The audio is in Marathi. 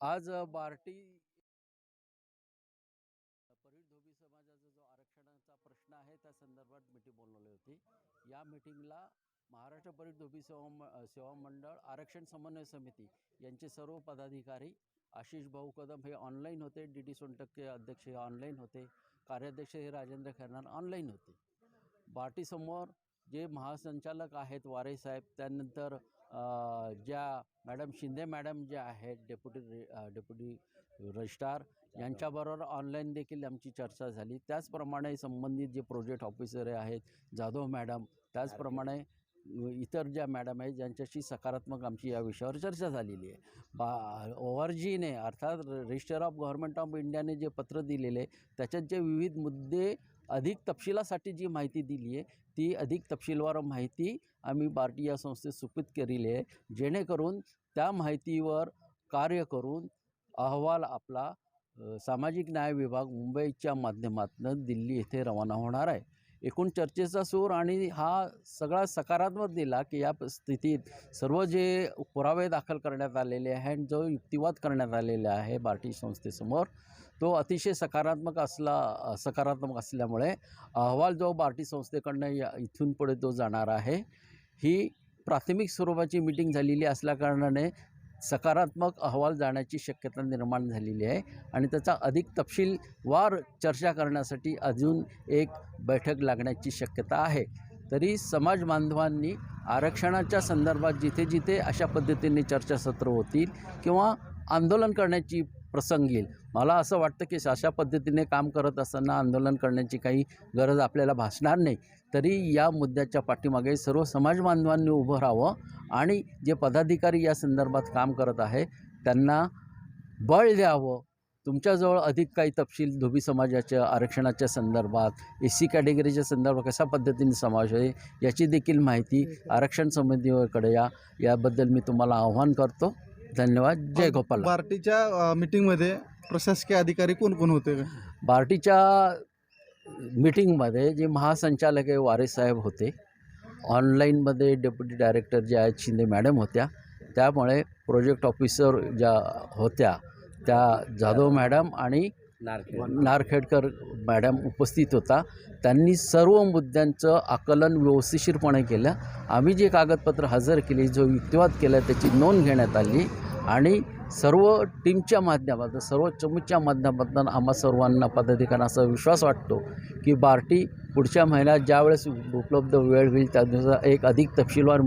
आज बार्टी परीट धोबी समाजाचा जो आरक्षणाचा प्रश्न आहे त्या संदर्भात मीटिंग बोलवली होती. या मीटिंगला महाराष्ट्र परीट धोबी सेवा सेवा मंडळ आरक्षण समन्वय समिती यांचे सर्व पदाधिकारी आशिष भाऊ कदम हे ऑनलाईन होते डी डी सोनटक्के अध्यक्ष हे ऑनलाईन होते कार्याध्यक्ष हे राजेंद्र खैरनार ऑनलाईन होते. बार्टीसमोर जे महासंचालक आहेत वारे साहेब त्यानंतर ज्या मॅडम शिंदे मॅडम ज्या आहेत डेप्युटी डेप्युटी रजिस्ट्रार यांच्याबरोबर ऑनलाईन देखील आमची चर्चा झाली. त्याचप्रमाणे संबंधित जे प्रोजेक्ट ऑफिसर आहेत जाधव मॅडम त्याचप्रमाणे इतर ज्या मॅडम आहेत ज्यांच्याशी सकारात्मक आमची या विषयावर चर्चा झालेली आहे. बा ओ आर जीने अर्थात रजिस्टर ऑफ गव्हर्नमेंट ऑफ इंडियाने जे पत्र दिलेले आहे त्याच्यात जे विविध मुद्दे अधिक तपशिलासाठी जी माहिती दिली आहे ती अधिक तपशीलवार माहिती आम्ही बार्टी या संस्थेत सुपित केलेली आहे. जेणेकरून त्या माहितीवर कार्य करून अहवाल आपला सामाजिक न्याय विभाग मुंबईच्या माध्यमातून दिल्ली येथे रवाना होणार आहे. एकूण चर्चेचा सूर आणि हा सगळा सकारात्मक दिला की या स्थितीत सर्व जे पुरावे दाखल करण्यात आलेले आहे आणि जो युक्तिवाद करण्यात आलेला आहे बार्टी संस्थेसमोर तो अतिशय सकारात्मक असला सकारात्मक असल्यामुळे अहवाल जो बार्टी संस्थेकडनं या इथून पुढे तो जाणार आहे. ही प्राथमिक स्वरूपाची मीटिंग झालेली असल्याकारणाने सकारात्मक अहवाल जाण्याची शक्यता निर्माण झालेली आहे आणि त्याचा अधिक तपशीलवार चर्चा करण्यासाठी अजून एक बैठक लागण्याची शक्यता आहे. तरी समाज बांधवांनी आरक्षणाच्या संदर्भात जिथे जिथे अशा पद्धतीने चर्चासत्र होतील किंवा आंदोलन करण्याची प्रसंग येईल. मला असं वाटतं की अशा पद्धतीने काम करत असताना आंदोलन करण्याची काही गरज आपल्याला भासणार नाही. तरी या मुद्द्याच्या पाठीमागे सर्व समाज बांधवांनी उभं राहावं आणि जे पदाधिकारी या संदर्भात काम करत आहे त्यांना बळ द्यावं. तुमच्याजवळ अधिक काही तपशील धोबी समाजाच्या आरक्षणाच्या संदर्भात एस सी कॅटेगरीच्या संदर्भात कशा पद्धतीने समावेश आहे याची देखील माहिती आरक्षण समितीकडे या याबद्दल मी तुम्हाला आव्हान करतो. धन्यवाद. जय गोपाल पार्टीच्या मीटिंगमध्ये प्रशासकीय अधिकारी कोण कोण होते? का? पार्टीच्या मीटिंगमध्ये जे महासंचालक आहे वारे साहेब होते. ऑनलाईनमध्ये डेप्युटी डायरेक्टर जे आहेत शिंदे मॅडम होत्या. त्यामुळे प्रोजेक्ट ऑफिसर ज्या होत्या त्या जाधव मॅडम आणि नारखेडकर. मॅडम उपस्थित होता. त्यांनी सर्व मुद्द्यांचं आकलन व्यवस्थितशीरपणे केलं. आम्ही जे कागदपत्र हजर केली जो युक्तिवाद केला त्याची नोंद घेण्यात आली. आणि सर्व टीमच्या माध्यमातून सर्व चमूच्या माध्यमातून आम्हा सर्वांना पदाधिकाऱ्यांना असा विश्वास वाटतो की बार्टी पुढच्या महिन्यात ज्यावेळेस उपलब्ध वेळ होईल त्या दिवसा एक अधिक तपशीलवार